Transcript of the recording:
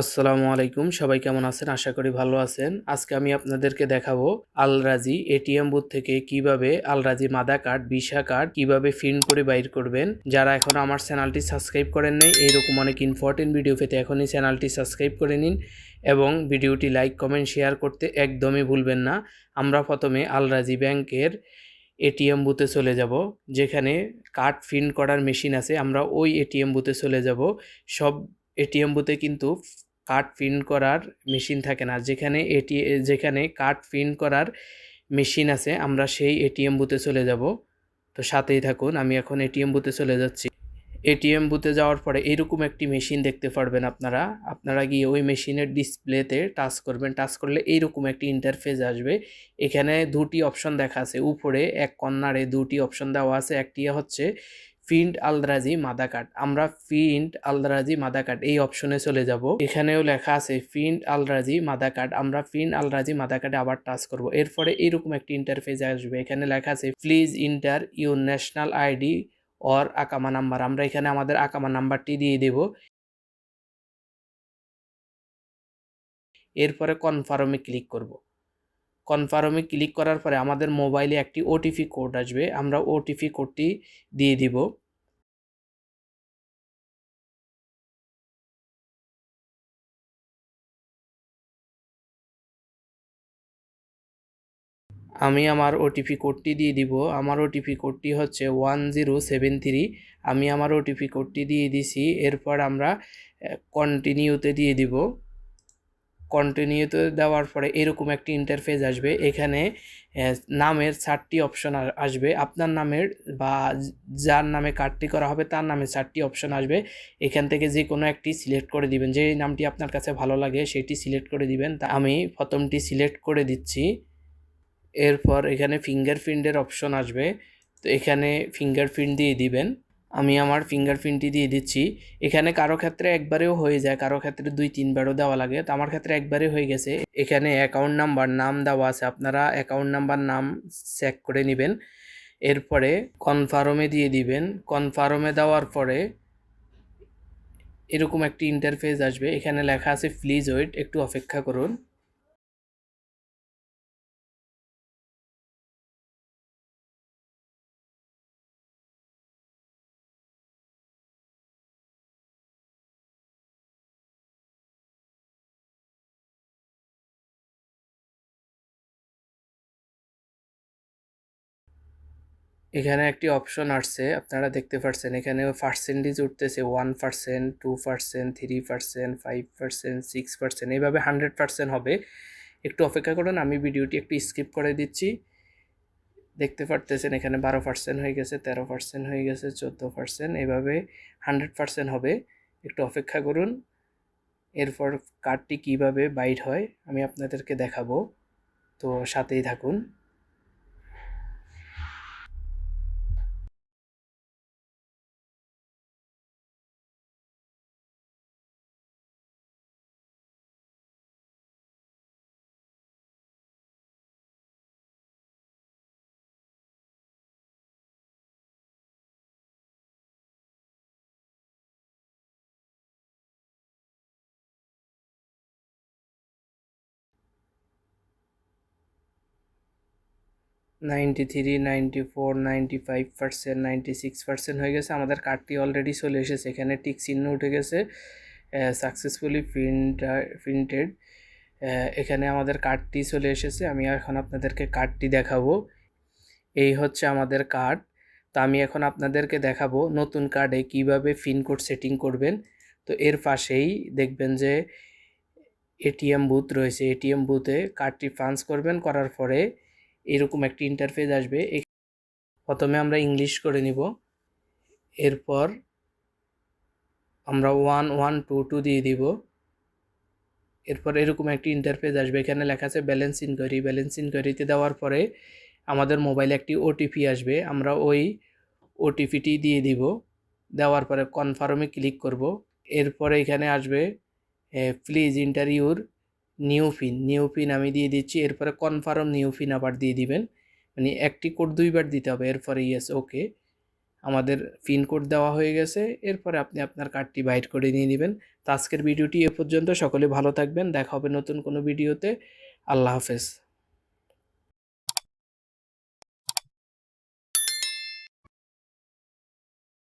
আসসালামু আলাইকুম, সবাই কেমন আছেন? আশা করি ভালো আছেন। আজকে আমি আপনাদেরকে দেখাবো আলরাজি এটিএম বুথ থেকে কীভাবে Al Rajhi Mada card, Visa card কীভাবে প্রিন্ট করে বাইর করবেন। যারা এখন আমার চ্যানেলটি সাবস্ক্রাইব করেন নাই, এইরকম অনেক ইম্পর্টেন্ট ভিডিও পেতে এখনই চ্যানেলটি সাবস্ক্রাইব করে নিন এবং ভিডিওটি লাইক কমেন্ট শেয়ার করতে একদমই ভুলবেন না। আমরা প্রথমে আলরাজি ব্যাংকের এটিএম বুথে চলে যাব, যেখানে কার্ড প্রিন্ট করার মেশিন আছে। আমরা ওই এটিএম বুথে চলে যাব। সব এটিএম বুথে কিন্তু কার্ড প্রিন্ট করার মেশিন থাকে না। যেখানে এটি, যেখানে কার্ড প্রিন্ট করার মেশিন আছে, আমরা সেই এটিএম বুথে চলে যাব। তো সাথেই থাকুন, আমি এখন এটিএম বুথে চলে যাচ্ছি। এটিএম বুথে যাওয়ার পরে এরকম একটি মেশিন দেখতে পারবেন আপনারা। আপনারা গিয়ে ওই মেশিনের ডিসপ্লেতে টাচ করবেন। টাচ করলে এইরকম একটি ইন্টারফেস আসবে। এখানে দুটি অপশন দেখা আছে। উপরে এক কর্নারে দুটি অপশন দেওয়া আছে। একটি হচ্ছে প্রিন্ট আলদ্রাজি মাদা কার্ড। আমরা ফিন্ট আলদ্রাজি মাদা কার্ড এই অপশনে চলে যাব। এখানেও লেখা আছে ফিন্ট আলদ্রাজি মাদা কার্ড। আমরা ফিন্ট আলদ্রাজি মাদা কার্ডে আবার টাচ করব। এরপরে এরকম একটি ইন্টারফেস আসবে। এখানে লেখা আছে please enter your national ID or iqama number. আমরা এখানে আমাদের আকামা নাম্বারটি দিয়ে দেব। এরপরে কনফার্মে ক্লিক করব। কনফার্মে ক্লিক করার পরে আমাদের মোবাইলে একটি ওটিপি কোড আসবে। আমরা ওটিপি কোডটি দিয়ে দিব। আমি আমার ওটিপি কোডটি দিয়ে দিব। আমার ওটিপি কোডটি হচ্ছে ওয়ান জিরো সেভেন থ্রি আমি আমার ওটিপি কোডটি দিয়ে দিছি। এরপর আমরা কন্টিনিউতে দিয়ে দিব। কন্টিনিউতে দেওয়ার পরে এরকম একটি ইন্টারফেস আসবে। এখানে নামের চারটি অপশন আসবে। আপনার নামের বা যার নামে কার্ডটি করা হবে, তার নামে চারটি অপশন আসবে। এখান থেকে যে কোনো একটি সিলেক্ট করে দিবেন। যে নামটি আপনার কাছে ভালো লাগে, সেটি সিলেক্ট করে দিবেন। তা আমি প্রথমটি সিলেক্ট করে দিচ্ছি। এরপর এখানে ফিঙ্গারপ্রিন্টের অপশন আসবে। তো এখানে ফিঙ্গারপ্রিন্ট দিয়ে দিবেন। আমি আমার ফিঙ্গারপ্রিন্টটি দিয়ে দিচ্ছি। এখানে কারও ক্ষেত্রে একবারেও হয়ে যায়, কারও ক্ষেত্রে দুই, তিনবারও দেওয়া লাগে। তো আমার ক্ষেত্রে একবারে হয়ে গেছে। এখানে অ্যাকাউন্ট নাম্বার নাম দেওয়া আছে। আপনারা অ্যাকাউন্ট নাম্বার নাম চেক করে নেবেন। এরপরে কনফার্মে দিয়ে দিবেন। কনফার্মে দেওয়ার পরে এরকম একটি ইন্টারফেস আসবে। এখানে লেখা আছে প্লিজ ওয়েট একটু অপেক্ষা করুন। এখানে একটি অপশন আসছে, আপনারা দেখতে পাচ্ছেন এখানে পার্সেন্টেজ উঠতেছে one percent two percent three percent five percent six percent এইভাবে হান্ড্রেড পার্সেন্ট হবে। একটু অপেক্ষা করুন, আমি ভিডিওটি একটু স্কিপ করে দিচ্ছি। দেখতে পারতেছেন, এখানে বারো পার্সেন্ট হয়ে গেছে, তেরো পার্সেন্ট হয়ে গেছে, চোদ্দ পার্সেন্ট এভাবে হান্ড্রেড পার্সেন্ট হবে। একটু অপেক্ষা করুন, এরপর কার্ডটি কীভাবে বাইট হয়, আমি আপনাদেরকে দেখাবো। তো সাথেই থাকুন। Ninety three, ninety four, ninety five percent, ninety six percent হয়ে গেছে। আমাদের কার্ডটি অলরেডি চলে এসেছে। এখানে টিক চিহ্ন উঠে গেছে সাকসেসফুলি প্রিন্ট প্রিন্টেড এখানে আমাদের কার্ডটি চলে এসেছে। আমি এখন আপনাদেরকে কার্ডটি দেখাবো। এই হচ্ছে আমাদের কার্ড। তো আমি এখন আপনাদেরকে দেখাবো নতুন কার্ডে কীভাবে কোড সেটিং করবেন। তো এর পাশেই দেখবেন যে এটিএম বুথ রয়েছে। এটিএম বুথে কার্ডটি ফান্স করবেন। করার পরে এরকম একটি ইন্টারফেস আসবে। প্রথমে আমরা ইংলিশ করে নিব। এরপর আমরা ওয়ান ওয়ান টু টু দিয়ে দিব। এরপর এরকম একটি ইন্টারফেস আসবে। এখানে লেখা আছে ব্যালেন্স ইনকোয়ারি ব্যালেন্স ইনকোয়ারিতে দেওয়ার পরে আমাদের মোবাইলে একটি ওটিপি আসবে। আমরা ওই ওটিপিটি দিয়ে দিব। দেওয়ার পরে কনফার্মে ক্লিক করব। এরপরে এখানে আসবে প্লিজ ইন্টারভিউর নিউ পিন নিউ পিন আমি দিয়ে দিচ্ছি, এরপরে কনফার্ম নিউ পিন আবার দিয়ে দিবেন। মানে একটি কোড দুইবার দিতে হবে, এরপরে ইয়েস, ওকে। আমাদের পিন কোড দেওয়া হয়ে গেছে, এরপরে আপনি আপনার কার্ডটি বাইট করে নিয়ে নেবেন। তো আজকের ভিডিওটি এ পর্যন্ত, সকলে ভালো থাকবেন, দেখা হবে নতুন কোনো ভিডিওতে। আল্লাহ হাফেজ।